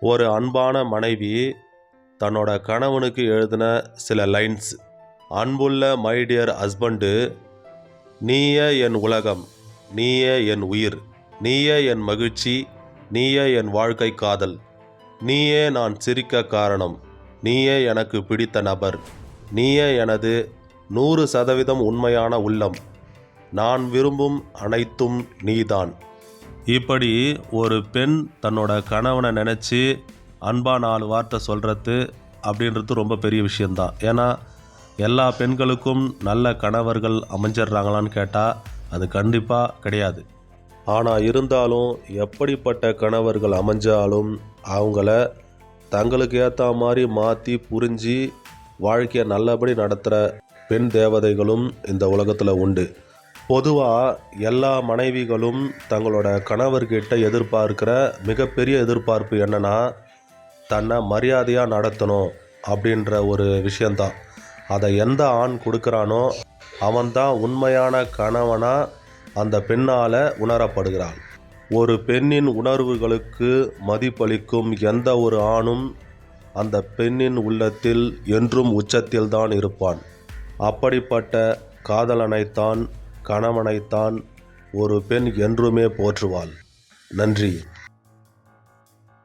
ஒரு அன்பான மனைவி தன்னோட கணவனுக்கு எழுதின சில லைன்ஸ். அன்புள்ள மை டியர் ஹஸ்பண்டு நீயே என் உலகம் நீயே என் உயிர் நீயே என் மகிழ்ச்சி நீயே என் வாழ்க்கை காதல் நீயே நான் சிரிக்க காரணம் நீயே எனக்கு பிடித்த நபர் நீயே எனது நூறு சதவீதம் உண்மையான உள்ளம் நான் விரும்பும் அனைத்தும் நீதான். இப்படி ஒரு பெண் தன்னோட கணவனை நினச்சி அன்பாக நாலு வார்த்தை சொல்கிறது அப்படின்றது ரொம்ப பெரிய விஷயந்தான் ஏன்னா எல்லா பெண்களுக்கும் நல்ல கணவர்கள் அமைஞ்சிடுறாங்களான்னு கேட்டால் அது கண்டிப்பாக கிடையாது. ஆனால் இருந்தாலும் எப்படிப்பட்ட கணவர்கள் அமைஞ்சாலும் அவங்கள தங்களுக்கு ஏற்ற மாதிரி மாற்றி புரிஞ்சு வாழ்க்கையை நல்லபடி நடத்துகிற பெண் தேவதைகளும் இந்த உலகத்தில் உண்டு. பொதுவாக எல்லா மனைவிகளும் தங்களோட கணவர்கிட்ட எதிர்பார்க்கிற மிகப்பெரிய எதிர்பார்ப்பு என்னென்னா தன்னை மரியாதையாக நடத்தணும் அப்படின்ற ஒரு விஷயந்தான் அதை எந்த ஆண் கொடுக்குறானோ அவன்தான் உண்மையான கணவனாக அந்த பெண்ணால் உணரப்படுகிறான் ஒரு பெண்ணின் உணர்வுகளுக்கு மதிப்பளிக்கும் எந்த ஒரு ஆணும் அந்த பெண்ணின் உள்ளத்தில் என்றும் உச்சத்தில்தான் இருப்பான். அப்படிப்பட்ட காதலனைத்தான் கணவனைத்தான் ஒரு பெண் என்றுமே போற்றுவாள். நன்றி.